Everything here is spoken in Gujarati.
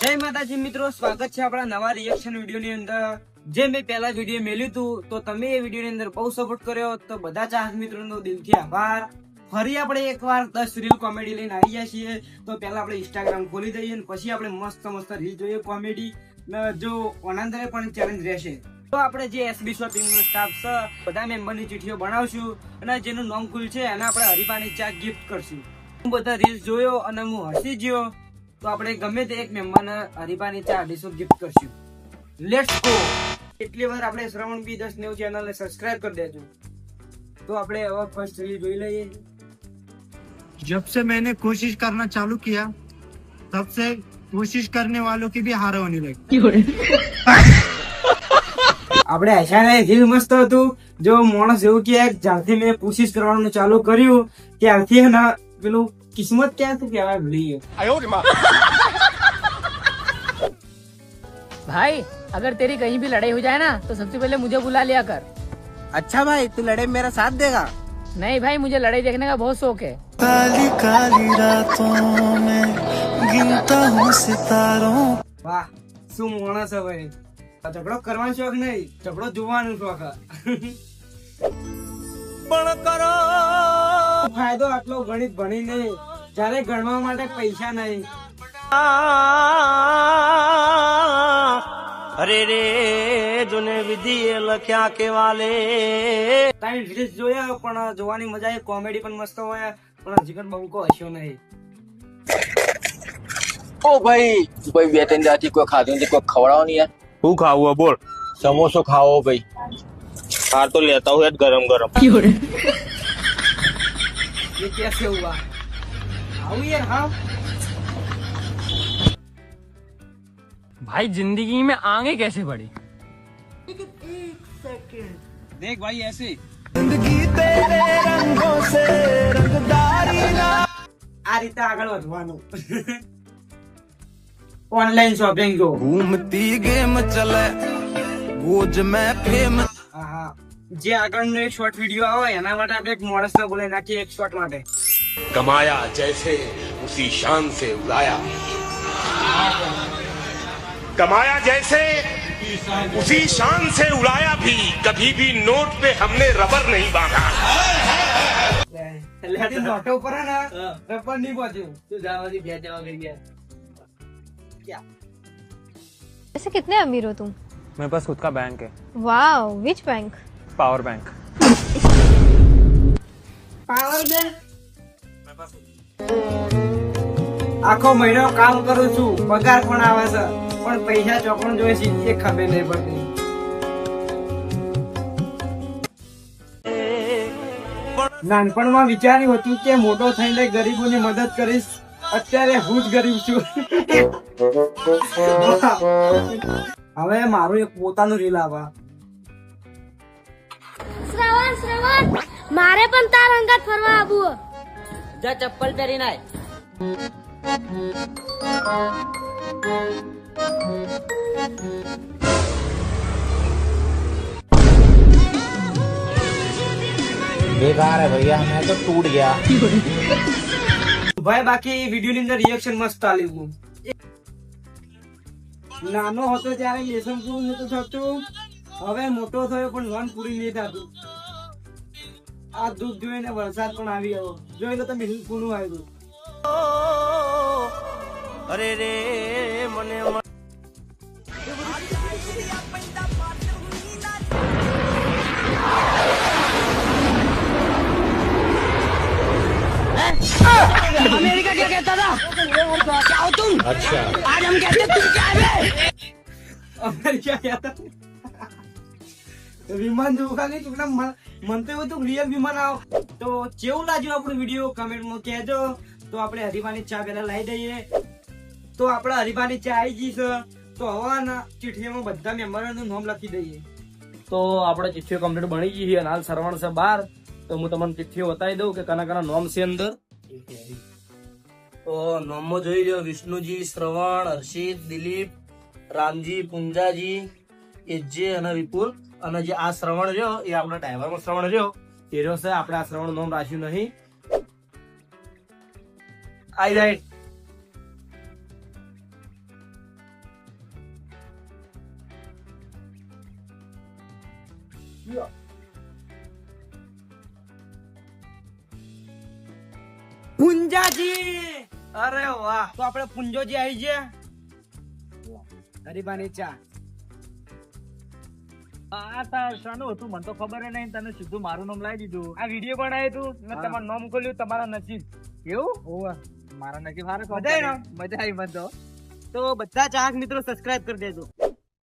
જય માતાજી મિત્રો, સ્વાગત છે આપણા નવા રિએક્શન વીડિયો ની અંદર. જે મેં પહેલા વીડિયો મેલ્યું હતું, તો તમે એ વીડિયો ની અંદર બહુ સપોર્ટ કર્યો, તો બધા ચાહક મિત્રોનો દિલથી આભાર. ફરી આપણે એકવાર દસ રીલ કોમેડી લઈને આવી જાય છીએ. તો પહેલા આપણે ઇન્સ્ટાગ્રામ ખોલી દઈએ પછી આપણે મસ્ત મસ્ત રીલ જોઈએ કોમેડી જો ઓનાંતરે પણ ચેલેન્જ રહેશે. તો આપણે જે એસબી શોપિંગ નો સ્ટાફ છે, બધા મેમ્બરની ચીઠીઓ બનાવશું અને જેનું નામ ખુલ છે, એને આપણે હરિભાની ચા ગિફ્ટ કરશું. હું બધા રીલ્સ જોયો અને હું હસી ગયો. તો આપણે ગમે તે એક મહેમાન હરીફાની ચા અઢીસો ગિફ્ટ કરશું. લેટ્સ ગો એટલી વાર આપણે શ્રવણ બી દસ નેવું ચેનલને સબસ્ક્રાઇબ કરી દેજો. તો આપણે હવે ફર્સ્ટ રીલ જોઈ લઈએ. જબ સે મેને કોશિશ કરના ચાલુ કિયા તબ સે કોશિશ કરને વાલો કી ભી હાર હોની લગી આપણે આશાને રીલ મસ્ત હતું. જો માણસ એવું કે જ્યારથી મેં કોશિશ કરવાનું ચાલુ કર્યું ત્યારથી એના પેલું કિસ્મત ક્યાંથી કહેવાય ભૂલી ગયો भाई अगर तेरी कहीं भी लड़ाई हो जाए ना तो सबसे पहले मुझे बुला लिया कर अच्छा भाई तू लड़े में मेरा साथ देगा नहीं भाई मुझे लड़ाई देखने का बहुत शौक है काली काली रातों में गिनता हूँ सितारों વાહ શું માણસ હવે આ ઝઘડો કરવાનો શોખ નહીં ઝઘડો જોવાનો શોખ હે. ફાયદો આટલો ગણિત ભણીને જ્યારે ગણવા માટે પૈસા નહીં. અરે રે જોને વિધિ લખ્યા કેવાલે તમે રીલ્સ જોયા પણ જોવાની મજા આવી કોમેડી પણ મસ્ત હોય પણ જીગર બંકો હસ્યો નહીં. ઓ ભાઈ ભાઈ બે ત્રણ દાથી કોઈ ખાધું નથી કોઈ ખવડાવો નહીં યાર. શું ખાવું બોલ. સમોસો ખાવો ભાઈ. હાર તો લેતા હોય જ ગરમ ગરમ. ये कैसे हुआ आऊ यार हाँ भाई जिंदगी में आगे कैसे बढ़ी देख भाई ऐसे આ રીતે આગળ વધવાનું ઓનલાઈન શોપિંગ જો घूमती गेम चले गोज में फेम હા હા જે આગળનો એક શોર્ટ વિડીયો આવે એના માટે આપણે એક માણસને બોલાવી નાખીએ એક શોર્ટ માટે कमाया जैसे उसी शान से उड़ाया कमाया जैसे उसी शान से उड़ाया भी कभी भी नोट पे हमने रबर नहीं बांधा એટલે આ મોટો ઉપર હે ને રબર નહીં પહોંચ્યું તું જવાથી બે જવા કરી ગયા वैसे कितने अमीर हो तुम मेरे पास खुद का बैंक है wow which bank power bank power bank આખો મહિનો કામ કરું છું પગાર પણ આવે છે પણ પૈસા ચોપણ જોઈએ છે એ ખબર નહીં પડતી નાનપણમાં વિચાર્યું હતું કે મોટો થઈને ગરીબોની મદદ કરીશ અત્યારે હું જ ગરીબ છું હવે મારું એક પોતાનું રીલ આવા શ્રવણ શ્રવણ મારે પણ તાર અંગાત ફરવા આવવું जा चप्पल पहरीना है बेकार है भैया मैं तो टूट गया ભાઈ બાકી વિડીયો ની અંદર રિએક્શન મસ્ત આલ્યું નાનો હતો ત્યારે લેસન પૂરું નતું થતું હવે મોટો થયો પણ લોન પૂરી નહીં થતું આ દુઃખ જોઈને વરસાદ પણ આવી ગયો જોઈ લો તમે હિલ પૂરું આવ્યું અરે રે મને મ- अमेरिका क्या कहता था क्या हो तुम अच्छा आज हम कहते तुम क्या है અમેરિકા ગયા હતા વિમાન જોવું ખાલી ટુકડા મન મન તો એવું હતું રિયલ વિમાન આવ. તો કેવું લાગ્યું આપણું વીડિયો કમેન્ટમાં કહેજો. તો આપણે હરિભાની ચા પેલા લાવી દઈએ. તો આપણે હરિભાની ચા આવી ગઈ છે. તો હવાના ચીઠીમાં બધા મેમ્બરોનું નામ લખી દઈએ. તો આપણે ચિઠ્ઠીઓ કમ્પ્લીટ બની ગઈ છે અને હાલ સરવણ છે બાર. તો હું તમને ચિઠ્ઠીઓ બતાવી દઉં કે કના કના નોમ છે અંદર. તો નામમાં જોઈ લો વિષ્ણુજી શ્રવણ હર્ષિત દિલીપ રામજી પુંજાજી એજે અને વિપુલ. અને જે આ શ્રવણ રહ્યો, એ આપણા ડ્રાઈવરનો શ્રવણ રહ્યો. એ રહ્યો છે, આપણે આ શ્રવણ નામ રાખ્યું નહીં. I right Punjaji! અરે વાહ. તો આપણે પુંજોજી આવી ગયા. ગરીબાની ચા. આ તાર શાનું હતું મને તો ખબર નહીં તને સીધું મારું નામ લાવી દીધું. આ વીડિયો બનાવ્યું તું મેં તમારું નામ ખોલ્યું તમારા નસીબ. એવું? ઓવા મારા નસીબ હારે મજા આવી ને? મજા આવી મને તો તો બધા ચાહક મિત્રો સબસ્ક્રાઇબ કરી દેજો.